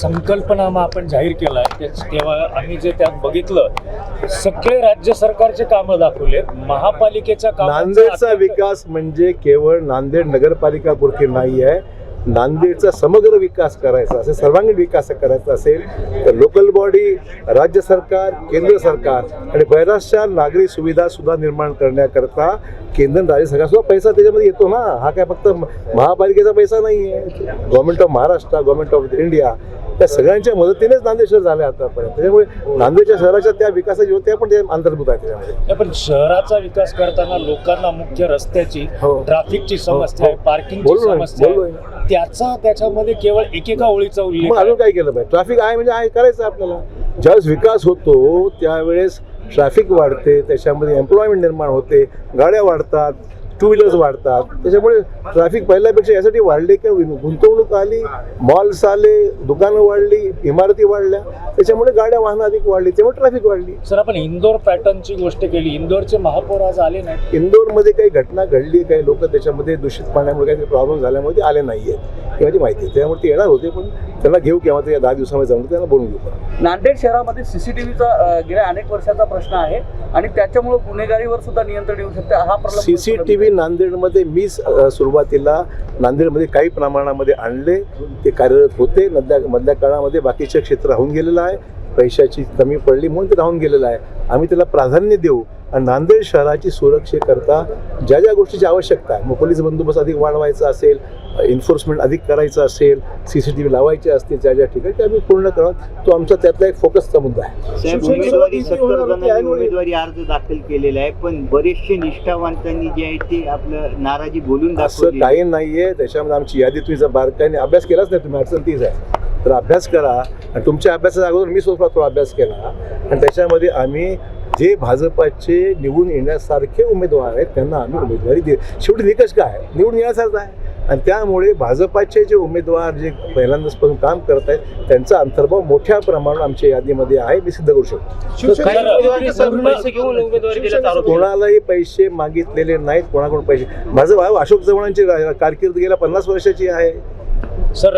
संकल्पनामा आपण जाहीर केला तेव्हा आम्ही जे त्यात बघितलं सगळे राज्य सरकारचे कामं दाखवले. महापालिकेच्या नांदेडचा विकास म्हणजे केवळ नांदेड नगरपालिका पुरती नाही आहे नांदेडचा समग्र विकास करायचा असेल सर्वांगीण विकास करायचा असेल तर लोकल बॉडी राज्य सरकार केंद्र सरकार आणि बऱ्याचशा नागरी सुविधा सुद्धा निर्माण करण्याकरता केंद्र आणि राज्य सरकार सुद्धा पैसा त्याच्यामध्ये येतो ना. हा काय फक्त महापालिकेचा पैसा नाही आहे government of Maharashtra government of India त्या सगळ्यांच्या मदतीनेच नांदेड शहर झाले आतापर्यंत. त्याच्यामुळे नांदेडच्या शहराच्या त्या विकासाची त्या पण ते अंतर्भूत आहे त्याच्यामध्ये. पण शहराचा विकास करताना लोकांना मुख्य रस्त्याची हो. ट्रॅफिकची समस्या आहे हो. पार्किंगची ना, समस्या त्याचा त्याच्यामध्ये केवळ एकेका ओळीचा उल्लेख. अजून काय केलं पाहिजे? ट्रॅफिक आहे म्हणजे आहे करायचं आपल्याला. ज्यावेळेस विकास होतो त्यावेळेस ट्रॅफिक वाढते त्याच्यामध्ये एम्प्लॉयमेंट निर्माण होते गाड्या वाढतात टू व्हीलर्स वाढतात. त्याच्यामुळे ट्रॅफिक पहिल्यापेक्षा यासाठी वाढले की गुंतवणूक आली मॉल्स आले दुकानं वाढली इमारती वाढल्या. त्याच्यामुळे गाड्या वाहनं अधिक वाढली त्यामुळे ट्रॅफिक वाढली. सर आपण इंदोर पॅटर्नची गोष्ट केली. इंदोरचे महापौर आज आले नाहीत. इंदोरमध्ये काही घटना घडली काही लोक त्याच्यामध्ये दूषित पाण्यामुळे काही प्रॉब्लेम झाल्यामुळे ते आले नाही आहेत ही माझी माहिती आहे. त्यामुळे ते येणार होते पण त्यांना घेऊ केव्हा ते या दहा दिवसामध्ये जमलं त्यांना बोलून घेऊ. नांदेड शहरामध्ये सीसीटीव्हीचा गेल्या अनेक वर्षाचा प्रश्न आहे आणि त्याच्यामुळे गुन्हेगारीवर सुद्धा नियंत्रण येऊ शकते. हा प्रलंब सी सी टी व्ही नांदेडमध्ये अ, सुरुवातीला नांदेडमध्ये काही प्रमाणामध्ये आणले ते कार्यरत होते. मधल्या मधल्या काळामध्ये बाकीचे क्षेत्र राहून गेलेलं आहे. पैशाची कमी पडली म्हणून ते राहून गेलेलं आहे. आम्ही त्याला प्राधान्य देऊ आणि नांदेड शहराची सुरक्षेकरता ज्या ज्या गोष्टीची आवश्यकता आहे मग पोलीस बंदोबस्त अधिक वाढवायचा असेल एन्फोर्समेंट अधिक करायचं असेल सी सी टी व्ही लावायचे असतील ज्या ज्या ठिकाणी ते आम्ही पूर्ण करणं तो आमचा त्यातला एक फोकसचा मुद्दा आहे. उमेदवारी अर्ज दाखल केलेला आहे पण बरेचसे निष्ठावंतांनी जे आहे ते आपलं नाराजी बोलून असं दाखवली काही नाहीये त्याच्यामध्ये आमची यादी तुम्ही जर बारकाईने अभ्यास केलाच नाही तुम्ही अडचण तीच आहे. तर अभ्यास करा आणि तुमच्या अभ्यासाच्या अगोदर मी स्वतः थोडा अभ्यास केला आणि त्याच्यामध्ये आम्ही जे भाजपाचे निवडून येण्यासारखे उमेदवार आहेत त्यांना आम्ही उमेदवारी दे शेवटी निकष काय? आहे? निवडून येण्यासारखं आहे. आणि त्यामुळे भाजपाचे जे उमेदवार जे पहिल्यांदाचपासून काम करत आहेत त्यांचा अंतर्भाव मोठ्या प्रमाणात आमच्या यादीमध्ये आहे मी सिद्ध करू शकतो. कोणालाही पैसे मागितलेले नाहीत कोणाकडून पैसे? माझं भाऊ अशोक चव्हाणांची कारकीर्द गेल्या पन्नास वर्षाची आहे. सर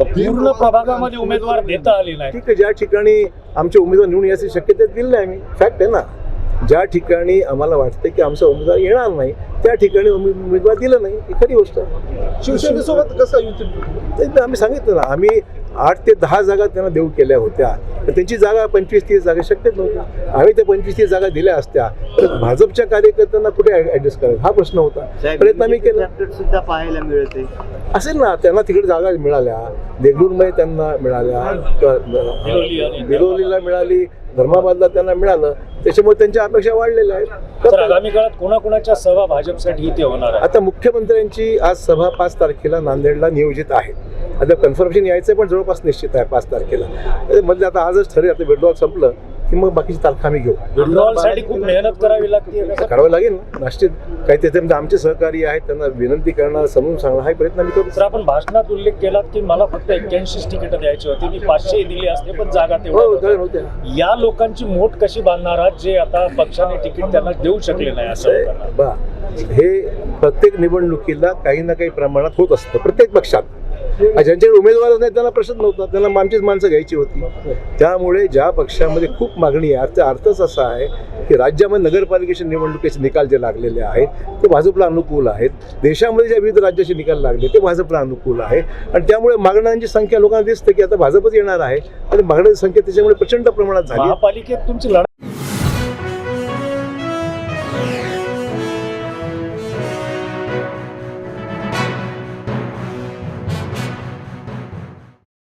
पूर्ण प्रभागामध्ये उमेदवार देता आले नाही ठीक आहे ज्या ठिकाणी आमचे उमेदवार निवडून याची शक्यता दिली नाही आम्ही फॅक्ट आहे ना. ज्या ठिकाणी आम्हाला वाटतं की आमचा उमेदवार येणार नाही त्या ठिकाणी उमे- उमेदवार दिलं नाही ही खरी गोष्ट. शिवसेनेसोबत कसं युती? आम्ही सांगितलं ना आम्ही आठ ते दहा जागा त्यांना देऊ केल्या होत्या. तर त्यांची जागा पंचवीस तीस जागा शक्यच नव्हत्या. आम्ही त्या पंचवीस तीस जागा दिल्या असत्या. तर भाजपच्या कार्यकर्त्यांना कुठे ऍडजस्ट करायचा? हा प्रश्न होता. प्रयत्न आम्ही केला. सुद्धा पाहायला मिळते. असेल ना त्यांना तिकडे जागा मिळाल्या. देगलूरमध्ये त्यांना मिळाल्या. बिलोलीला मिळाली धर्माबादला त्यांना मिळालं. त्याच्यामुळे त्यांच्या अपेक्षा वाढलेल्या आहेत. तर आगामी काळात कोणाकोणाच्या सभा भाजपसाठी इथे होणार आहे आता मुख्यमंत्र्यांची आज सभा पाच तारखेला नांदेडला नियोजित आहे. आता कन्फर्मेशन यायचं पण जवळपास निश्चित आहे पाच तारखेला. म्हणजे आता आजच ठरेल आता विड्रॉल संपलं की मग बाकीची तारखा आम्ही घेऊ. विड्रॉलसाठी खूप मेहनत करावी लागते. करावं लागेल ना निश्चित. काही त्याच्यामध्ये आमचे सहकारी आहेत त्यांना विनंती करणं समजून सांगणं हा प्रयत्न आम्ही करू. तर आपण भाषणात उल्लेख केलात की मला फक्त एक्क्याऐंशी तिकीट द्यायची होती. मी पाचशे दिली असते पण जागा हो तेवढ्या चालेल नव्हत्या. होत्या या लोकांची मोठ कशी बांधणार आहात जे आता पक्षाने तिकीट त्यांना देऊ शकले नाही असं बा हे प्रत्येक निवडणुकीला काही ना काही प्रमाणात होत असतं प्रत्येक पक्षात. ज्यांच्याकडे उमेदवारच नाही त्यांना प्रश्न नव्हता. त्यांना आमचीच माणसं घ्यायची होती. त्यामुळे ज्या पक्षामध्ये खूप मागणी आहे त्याचा अर्थच असा आहे की राज्यामध्ये नगरपालिकेच्या निवडणुकीचे निकाल जे लागलेले आहेत ते भाजपला अनुकूल आहेत. देशामध्ये ज्या विविध राज्याचे निकाल लागले ते भाजपला अनुकूल आहे. आणि त्यामुळे मागण्यांची संख्या लोकांना दिसते की आता भाजपच येणार आहे. आणि मागण्यांची संख्या त्याच्यामुळे प्रचंड प्रमाणात झाली. पालिकेत महापालिकेत तुमची लढाई